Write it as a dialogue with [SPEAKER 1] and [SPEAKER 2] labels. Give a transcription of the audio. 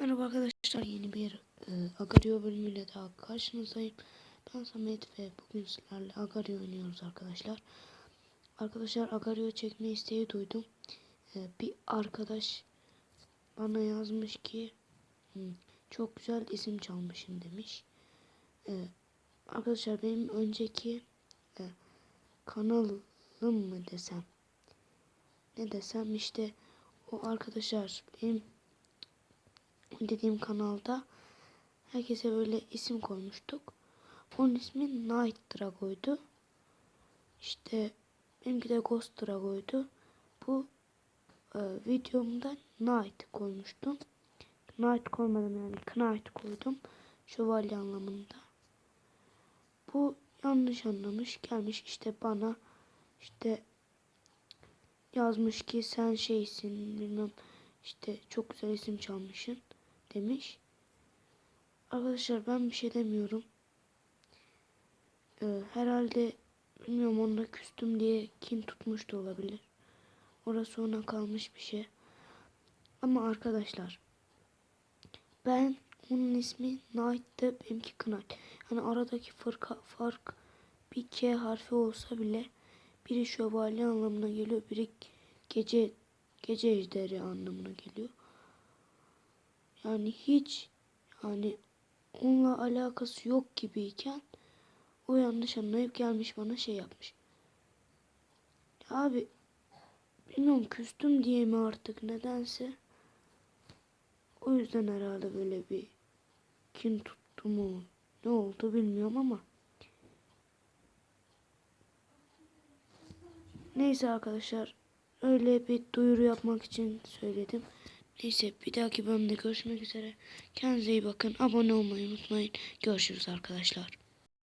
[SPEAKER 1] Merhaba arkadaşlar yeni bir e, Agario bölümüyle daha karşınızdayım. Ben Samet ve bugün sizlerle Agario oynuyoruz arkadaşlar. Arkadaşlar Agario çekme isteği duydum. E, bir arkadaş bana yazmış ki "Hı, çok güzel isim çalmışım demiş. E, arkadaşlar benim önceki e, kanalım mı desem ne desem işte o arkadaşlar benim dediğim kanalda herkese böyle isim koymuştuk. Onun ismi Night Drago'ydu. İşte benimki de Ghost Drago'ydu. Bu e, videomda Night koymuştum. Night koymadım yani Knight koydum. Şövalye anlamında. Bu yanlış anlamış gelmiş işte bana işte yazmış ki sen şeysin bilmem işte çok güzel isim çalmışsın demiş. Arkadaşlar ben bir şey demiyorum. Ee, herhalde bilmiyorum onunla küstüm diye kin tutmuş da olabilir. Orası ona kalmış bir şey. Ama arkadaşlar ben onun ismi Knight'tı benimki Knight. Yani aradaki fark, fark bir K harfi olsa bile biri şövalye anlamına geliyor, biri gece gece ejderi anlamına geliyor. Yani hiç yani onunla alakası yok gibiyken o yanlış anlayıp gelmiş bana şey yapmış. Ya abi bilmiyorum küstüm diye mi artık nedense o yüzden herhalde böyle bir kin tuttu mu ne oldu bilmiyorum ama neyse arkadaşlar öyle bir duyuru yapmak için söyledim. Neyse bir dahaki bölümde görüşmek üzere. Kendinize iyi bakın. Abone olmayı unutmayın. Görüşürüz arkadaşlar.